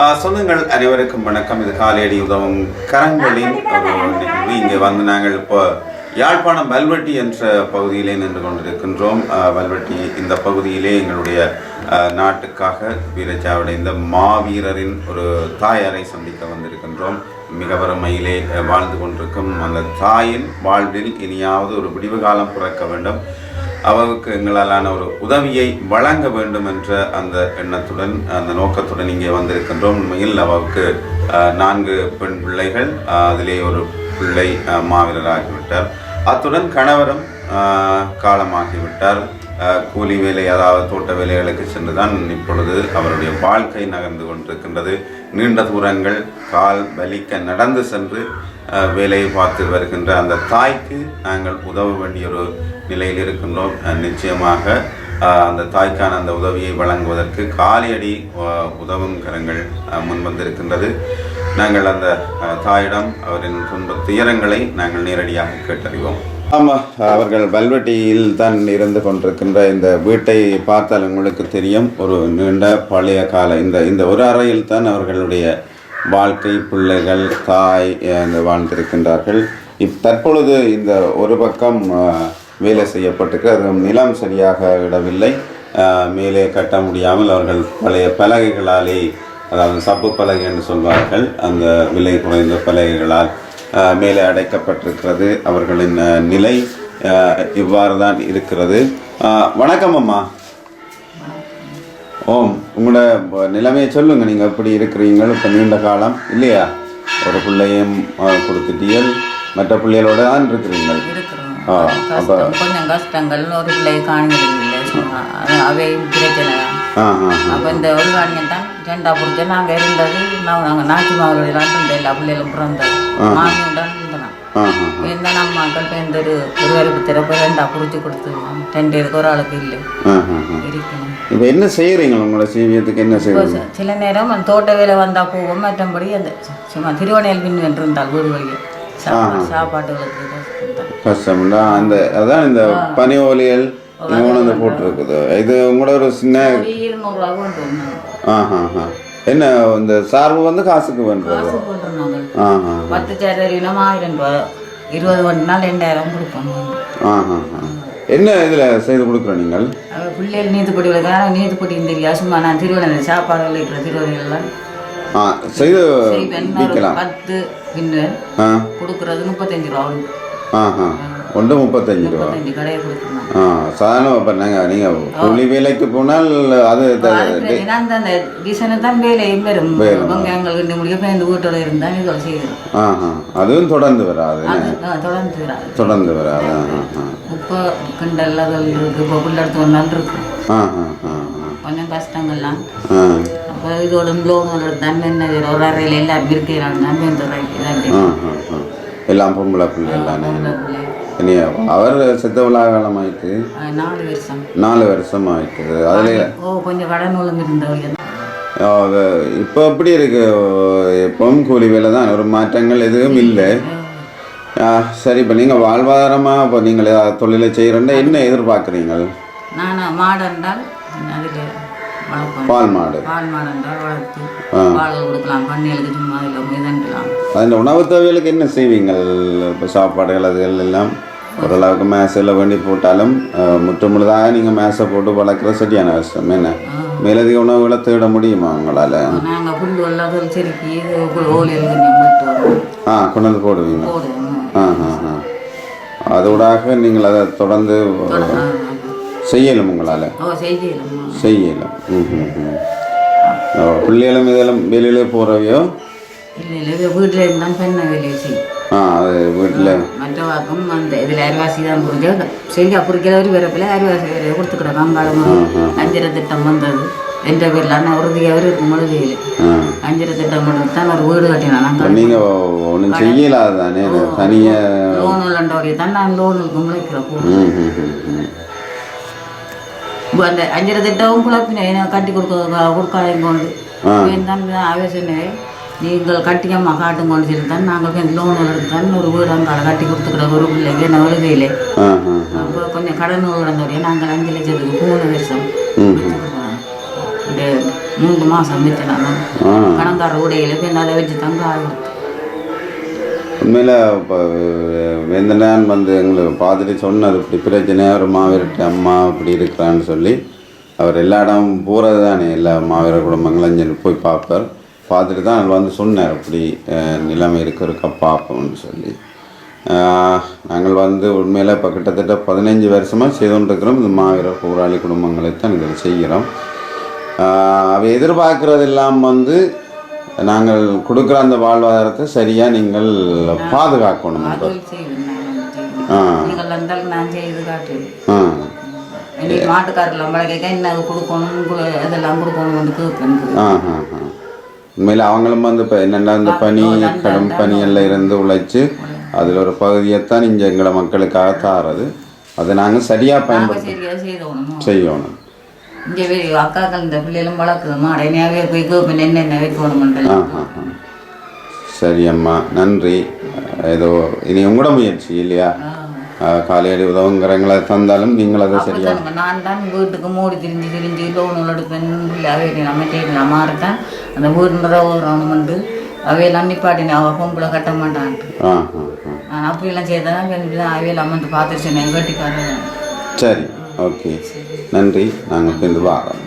சொந்தங்கள் அனைவருக்கும் வணக்கம். இது காலையடி உதவும் கரங்களின் ஒரு நிகழ்வு. இங்கே வந்து நாங்கள் இப்போ யாழ்ப்பாணம் வல்வெட்டி என்ற பகுதியிலே நின்று கொண்டிருக்கின்றோம். வல்வெட்டி இந்த பகுதியிலே எங்களுடைய நாட்டுக்காக வீரச்சாவடைந்த மாவீரரின் ஒரு தாயாரை சந்திக்க வந்திருக்கின்றோம். மிக வறுமையிலே வாழ்ந்து கொண்டிருக்கும் அந்த தாயின் வாழ்வில் இனியாவது ஒரு விடிவு காலம் பிறக்க வேண்டும். அவருக்கு எங்களாலான ஒரு உதவியை வழங்க வேண்டும் என்ற அந்த எண்ணத்துடன் அந்த நோக்கத்துடன் இங்கே வந்திருக்கின்றோம். உண்மையில் அவருக்கு நான்கு பெண் பிள்ளைகள் அதிலே ஒரு பிள்ளை மாவீரராகிவிட்டார். அத்துடன் கணவரும் காலமாகிவிட்டார். கூலி வேலை அதாவது தோட்ட வேலைகளுக்கு சென்றுதான் இப்பொழுது அவருடைய வாழ்க்கை நகர்ந்து கொண்டிருக்கின்றது. நீண்ட தூரங்கள் கால் வலிக்க நடந்து சென்று வேலையை பார்த்து வருகின்ற அந்த தாய்க்கு நாங்கள் உதவ வேண்டிய ஒரு நிலையில் இருக்கின்றோம். நிச்சயமாக அந்த தாய்க்கான அந்த உதவியை வழங்குவதற்கு காலியடி உதவும் கரங்கள் முன்வந்திருக்கின்றது நாங்கள் அந்த தாயிடம் அவரின் துன்ப துயரங்களை நாங்கள் நேரடியாக கேட்டறிவோம். ஆமாம் அவர்கள் வல்வெட்டியில் தான் இருந்து கொண்டிருக்கின்ற இந்த வீட்டை பார்த்தால் உங்களுக்கு தெரியும். ஒரு நீண்ட பழைய கால இந்த இந்த ஒரு அறையில் தான் அவர்களுடைய வாழ்க்கை பிள்ளைகள் தாய் வாழ்ந்திருக்கின்றார்கள். இப் தற்பொழுது இந்த ஒரு பக்கம் வேலை செய்யப்பட்டிருக்கு. அது நிலம் சரியாக இடவில்லை. மேலே கட்ட முடியாமல் அவர்கள் பழைய பலகைகளாலே அதாவது சப்பு பலகை என்று சொல்வார்கள் அந்த விலை குறைந்த பலகைகளால் மேலே அடைக்கப்பட்டிருக்கிறது. அவர்களின் நிலை இவ்வாறு தான் இருக்கிறது. வணக்கம் அம்மா. ஓம் உங்களோட நிலைமையை சொல்லுங்கள் நீங்கள் எப்படி இருக்கிறீங்கள் இப்போ நீண்ட காலம் இல்லையா? ஒரு பிள்ளையும் கொடுத்துட்டீர்கள். மற்ற பிள்ளைகளோட தான் இருக்கிறீங்க கொஞ்சம் கஷ்டங்கள் ஒரு பிள்ளை காணிகள் சும்மா அவையும் பிரச்சனை. அப்போ இந்த ஒரு காணியம் தான் ஜெண்டா பிடிச்ச நாங்கள் இருந்தது நான் நாங்கள் நாச்சி மாவுலாம் இருந்த எல்லா பிள்ளைகளும் பிறந்தது. மாமியுடன் இருந்தோம் இந்த நம்ம மக்கள் இந்த ஒரு ஒருவருக்கு திறப்பு ரெண்டா பிடிச்சி கொடுத்துருவோம் ரெண்டு பேருக்கு ஒரு ஆளுக்கு இல்லை. இருக்கணும். இப்போ என்ன செய்கிறீங்க உங்களோட சீவியத்துக்கு என்ன இப்போ செய்கிறீங்க ச- சில நேரம் தோட்ட வேலை வந்தால் போவோம் மற்றபடி அந்த சும்மா திருவணையில் பின் வென்றிருந்தால் வீடு வழியே. சாப்பா- சாப்பாட்டுகளுக்கு கஷ்டம் தான். கஷ்டம்டா. அந்த அதான் இந்த பனி ஓலியல் வந்து போட்டிருக்குது. இது உங்களோட ஒரு சின்ன கொண்டு வந்தோம். ஆஹா ஆஹா என்ன இந்த சார்பு வந்து காசுக்கு பண்ணுறது ஆஹா பத்து சேரினா ஆயிரம் ரூபா. இருபது வண்டினா ரெண்டாயிரம் கொடுப்பாங்க ஆஹா என்ன இதில் செய்து கொடுக்குறோம் நீங்கள்? பிள்ளைகள் நீதிப்படி விளக்க நீதிப்படியும் தெரியாது. சும்மா நான் திருவண்ணாமலை சாப்பாடுகள் இருக்கிற திருவண்ணாமலாம் ஆ செய்து விற்கலாம். பத்து பின்னு ஆ. கொடுக்குறது முப்பத்தஞ்சு ரூபா ஆகும். ஆஹா ஒன்று முப்பத்தஞ்சு ரூபா. ஆ சாதாரண இப்போ நாங்கள் நீங்கள் கூலி வேலைக்கு போனால் அது அந்த டிசைனு தான் வேலையும் பெறும் வெங்காயங்கள் கிண்டி முடிய பேருந்து வீட்டோட இருந்தால் இதில் செய்யணும் ஆஹா அதுவும் தொடர்ந்து வராது ஆ, தொடர்ந்து வராது. தொடர்ந்து வராது இப்போ கிண்டல் அதில் இருக்கு. இப்போ பிள்ளை எடுத்து ஒரு நாள் இருக்கு ஆஹா ஆஹா கொஞ்சம் கஷ்டங்கள்லாம். ஆ. அப்போ இதோட லோன் எடுத்தான் என்ன? ஒரு அறையில் எல்லாரும் இருக்கிறாங்க. நம்ம இந்த இதாக ஆ, ஆ, ஆ. எல்லாம் பொம்பளை பிள்ளை எல்லாம் இனி அவர் செத்தவளா காலம் ஆயிட்டு நாலு வருஷம். நாலு வருஷம் ஆயிட்டு அதுல ஓ கொஞ்சம் கடன் ஒழுங்கு இப்போ எப்படி இருக்கு? இப்பவும் கூலி வேலை தான் ஒரு மாற்றங்கள் எதுவும் இல்லை. சரி இப்போ நீங்கள் வாழ்வாதாரமாக இப்போ நீங்கள் தொழிலை செய்கிறேன்னா என்ன எதிர்பார்க்குறீங்க நான் மாடு என்றால் அதில் பால் மாடு அதில் உணவு தேவைகளுக்கு என்ன செய்வீங்க இப்போ சாப்பாடுகள் அதுகள் எல்லாம் ஓரளவுக்கு மேசையில் வேண்டி போட்டாலும் முற்று முழுதாக நீங்கள் மேசை போட்டு வளர்க்குற சரியான கஷ்டம் என்ன? மேலதிக உணவுகளை தேட முடியுமா உங்களால்? ஆ கொண்டு வந்து போடுவீங்க ஆ ஆ ஆ. அதோடாக நீங்கள் அதை தொடர்ந்து செய்யலும் உங்களால்? செய்யலாம் பிள்ளைகளும் இதெல்லாம் வெளியில இல்லை வீட்டில் இருந்தால் பெண்ணை வேலையை செய்யும். ஆ அது வீட்டில் மற்றவாக்கும் அந்த இதில் அரிவாசி தான் புரிஞ்சு சரியா புரிக்கிறவர் பிறப்பில் அரிவாசி வேலையை கொடுத்துக்கிறோம் அங்காளம் அஞ்சரை திட்டம் வந்தது. எந்த பேரில்? ஆனால் உறுதியாக இருக்கும் முழுதியில் ஆ. அஞ்சரை திட்டம் கொடுத்து தான் ஒரு வீடு கட்டினான். நாங்கள் ஒன்றும் செய்யலாது தானே தனியாக லோன் உள்ளண்டோடைய தான் நான் லோனுக்கு முளைக்கிறோம் ம் ம் ம் ம் இப்போ அந்த அஞ்சரை திட்டமும் குழப்பினேன் கட்டி கொடுக்க கொடுக்காதையும் கொண்டு ஆ. தான் ஆவேசனே நீங்கள் கட்டியம்மா காட்டும் கொண்டு சொல்லி தான் நாங்கள் லோன் எடுத்து தான் ஒரு வீடு அங்கே கட்டி கொடுத்துக்கிற ஒரு பிள்ளைக்கு என்ன ஆ அப்போ கொஞ்சம் கடன் கிடந்தோடைய நாங்கள் அஞ்சு லட்சத்துக்கு மூணு வருஷம். மூன்று மாதம் விற்றுனாலும் ஆ. கடன் தர உடையில போய் அதை வச்சு காய வைப்பேன். உண்மையில் இப்போ வேந்தனான் வந்து எங்களை பார்த்துட்டு சொன்னார் இப்படி பிரச்சனையாக ஒரு மாவீரட்டு அம்மா இப்படி இருக்கிறான்னு சொல்லி. அவர் எல்லா இடம் போகிறது தானே எல்லா மாவீர குடும்பங்களும் இங்கே போய் பார்ப்பார். பார்த்துட்டு தான் அவர் வந்து சொன்னார் இப்படி நிலைமை இருக்கிறக்கா பார்ப்போம்னு சொல்லி. நாங்கள் வந்து உண்மையில் இப்போ கிட்டத்தட்ட பதினஞ்சு வருஷமாக செய்து கொண்டிருக்கிறோம் இந்த மாவீர போராளி குடும்பங்களை தான் இதில் செய்கிறோம் அவை எதிர்பார்க்குறதெல்லாம் வந்து நாங்கள் கொடுக்குற அந்த வாழ்வாதாரத்தை சரியாக நீங்கள் பாதுகாக்கணும். ஆ. உண்மையில் அவங்களும் வந்து இப்போ என்னென்னா இந்த பனி கடும் பனியெல்லாம் இருந்து உழைச்சி அதில் ஒரு பகுதியைத்தான் இங்கே எங்களை மக்களுக்காக தாரது. அதை நாங்கள் சரியாக பயன்படுத்த செய்யணும். இங்கே அக்காக்கள் இந்த பிள்ளைகளும் வளர்க்குது மாடையாக போய் ஆ ஆ ஆ சரி அம்மா. நன்றி. ஏதோ இனி உங்களோட முயற்சி இல்லையா? காலையடி உதவுங்கிறங்களை தந்தாலும் நீங்கள் அதை சரியா நான் தான் வீட்டுக்கு மூடி திரிஞ்சு திரிஞ்சு லோன் எடுப்பேன். பிள்ளையாவே நம்ம செய்யலாம் மாறத்தான் அந்த வீடுன்றத ஓடுறவனுமெண்டு அவையெல்லாம் நிப்பாட்டினேன் அவள் பொம்பளை கட்ட மாட்டான்ட்டு ஆ ஆ நான் அப்படியெல்லாம் செய்தேன் அவையில் அம்மன் பார்த்துருச்சு கட்டிக்காரன் சரி. ஓகே நன்றி. நாங்கள் இப்போ இந்த வாரம்.